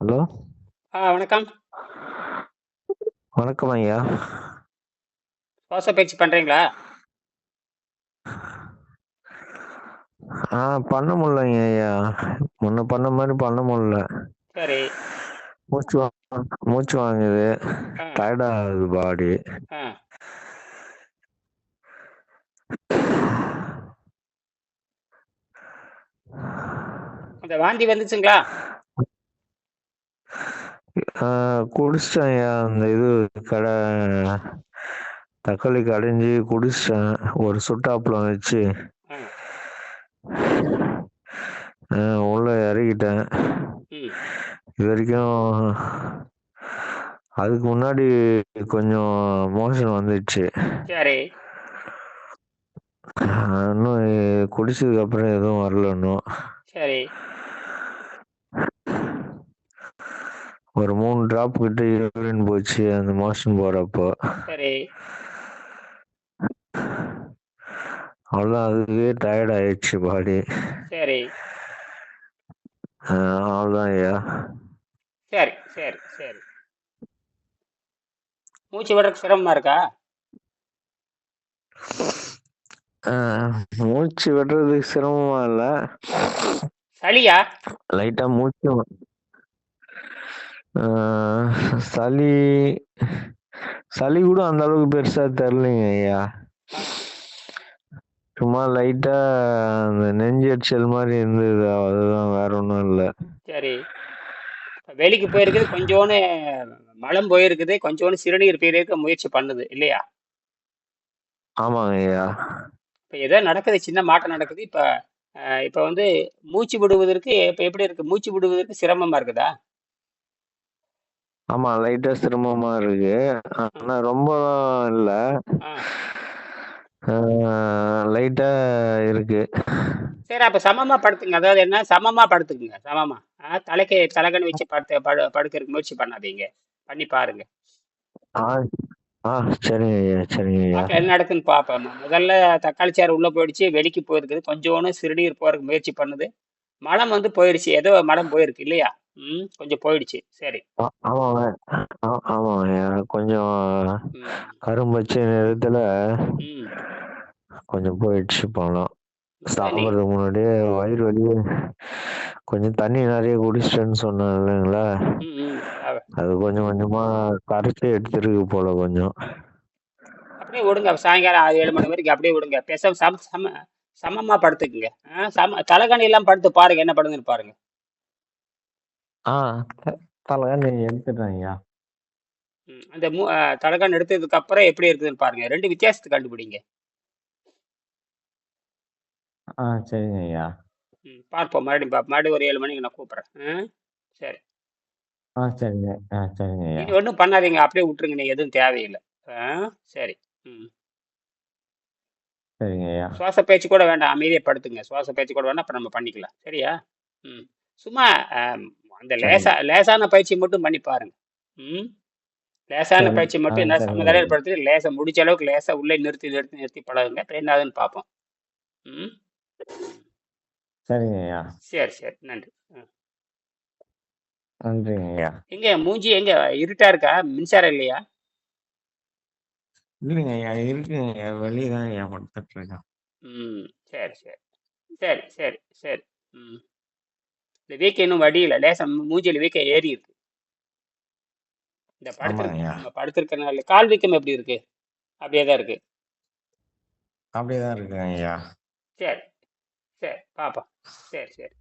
Hello ஆ வணக்கம். வணக்கம் ஐயா. சுவாச பயிற்சி பண்ணுறீங்களா ஆ பண்ண முடியலைங்க ஐயா. முன்ன பண்ண மாதிரி பண்ண முடியல. சரி. மூச்சு வா மூச்சு வாங்குது. ஆ. டயர்ட் ஆகுது பாடி ஆ. அந்த வாந்தி வந்துச்சுங்களா? குடிச்சிட்டேன் அந்த இது கடை தக்காளி கடைஞ்சி குடிச்சிட்டேன். ஒரு சுட்டாப்புலம் வச்சு உள்ள இறக்கிட்டேன். இது வரைக்கும் அதுக்கு முன்னாடி கொஞ்சம் மோஷன் வந்துடுச்சு இன்னும் குடிச்சதுக்கு அப்புறம் எதுவும் வரல இன்னும். சரி. ஒரு மூணு டிராப் கிட்ட யூரின் போச்சு அந்த மோஷன் போறப்போ. அவ்வளோதான் அதுவே டயர்ட் ஆயிடுச்சு பாடி சரி. அவ்வளோதான் ஐயா. சரி சரி சரி. மூச்சு விடுறதுக்கு சிரமமா இருக்கா? மூச்சு விடுறதுக்கு சிரமமா இல்ல. சளியா? லைட்டா மூச்சு சளி சளி கூட அந்த அளவுக்கு பெருசா தெரியலைங்க ஐயா. சும்மா லைட்டா அந்த நெஞ்சு எரிச்சல் மாதிரி இருந்தது. அதுதான் வேற ஒன்றும் இல்லை. சரி. வெளிக்கு போயிருக்குது கொஞ்சோன்னு மலம் போயிருக்குது கொஞ்சோண்டு சிறுநீர் போயிருக்க முயற்சி பண்ணுது இல்லையா? ஆமாங்க ஐயா. இப்போ ஏதோ நடக்குது சின்ன மாற்றம் நடக்குது. இப்போ இப்போ வந்து மூச்சு விடுவதற்கு இப்போ எப்படி இருக்கு? மூச்சு விடுவதற்கு சிரமமா இருக்குதா? ஆமா லைட்டா சிரமமா இருக்கு. ஆனா ரொம்ப இல்ல. ஆ. லைட்டா இருக்கு. சரி அப்போ சமமா படுத்துங்க. அதாவது என்ன? சமமா படுத்துக்குங்க. சமமா. ஆ தலைக்கு தலைகணி வச்சு படுத்து படு படுக்கிறதுக்கு முயற்சி பண்ணாதீங்க. பண்ணி பாருங்க. ஆ ஆ சரிங்க ஐயா சரிங்க ஐயா. பார்க்கலாம் என்ன நடக்குன்னு பார்ப்போம் முதல்ல தக்காளி சாறு உள்ள போயிடுச்சு வெளிக்கு போயிருக்குது. கொஞ்சோண்டு சிறுநீர் போறதுக்கு முயற்சி பண்ணுது. மலம் வந்து போயிடுச்சு ஏதோ மலம் போயிருக்கு இல்லையா? ம் கொஞ்சம் போயிடுச்சு. சரி. ஆ- ஆமாங்க. ஆ- ஆமாங்க. ஐயா கொஞ்சம் கரும்பச்சை நிறத்துல ம். கொஞ்சம் போயிடுச்சு சரி. சாப்பிட்றதுக்கு முன்னாடியே வயிறு வலி. கொஞ்சம் தண்ணி நிறைய குடிச்சிட்டேன்னு சொன்னேன் இல்லைங்களா? அது கொஞ்சம் கொஞ்சமா கரைச்சி எடுத்துருக்கு போல கொஞ்சம். அப்படியே விடுங்க. சாயங்காலம் ஆறு ஏழு மணி வரைக்கும் அப்படியே விடுங்க. பேச சம சம சமமா படுத்துக்குங்க. சம தலைகணி எல்லாம் படுத்து பாருங்க. என்ன பண்ணுதுன்னு பாருங்க. ஆ த- தலைகாணி ம், அந்த மூ தலைகான் எடுத்ததுக்கு அப்புறம் எப்படி இருக்குதுன்னு பாருங்க. ரெண்டு வித்தியாசத்தை கண்டுபிடிங்க. ஆ சரிங்க ஐயா ம், பார்ப்போம். மறுபடியும் பார்ப்போம் மறுபடியும் ஒரு ஏழு மணிக்கு நான் கூப்பிட்றேன். ஆ சரி. ஆ சரிங்க ஆ சரிங்க ஐயா ஒன்றும் பண்ணாதீங்க. அப்படியே விட்டுருங்க. நீ எதுவும் தேவையில்லை. ஆ சரி. ம். சரிங்க ஐயா சுவாச பேச்சு கூட வேண்டாம். அமைதியாக படுத்துங்க. சுவாச பேச்சு கூட வேண்டாம் அப்போ நம்ம பண்ணிக்கலாம். சரியா? ம். சும்மா அந்த லேசா லேசான பயிற்சி மட்டும் பண்ணி பாருங்க. ம்? லேசான பயிற்சி மட்டும் என்ன ஐயா படுத்து லேசா முடிச்ச அளவுக்கு லேசா உள்ளே நிறுத்தி நிறுத்தி நிறுத்தி பழகுங்க. அப்புறம் என்ன ஆகுதுன்னு பார்ப்போம். ம்? சரிங்க ஐயா சரி சரி. நன்றி. ம். நன்றிங்க ஐயா எங்க மூஞ்சி எங்க? இருட்டா இருக்கா? மின்சாரம் இல்லையா? இல்லைங்க ஐயா இருக்குங்க ஐயா வெளியே தான் ஐயா படுத்துட்டு இருக்கேன். ம். சரி சரி. சரி சரி சரி. இந்த வீக்கம் இன்னும் வடியில லேசா மூஞ்சியில் வீக்கம் ஏறி இருக்கு. இந்த ஐயா நம்ம படுத்திருக்கனால கால் வீக்கம் எப்படி இருக்கு? அப்படியே தான் இருக்கு. அப்படியே தான் இருக்குங்க ஐயா சரி சரி பாப்பா சரி சரி.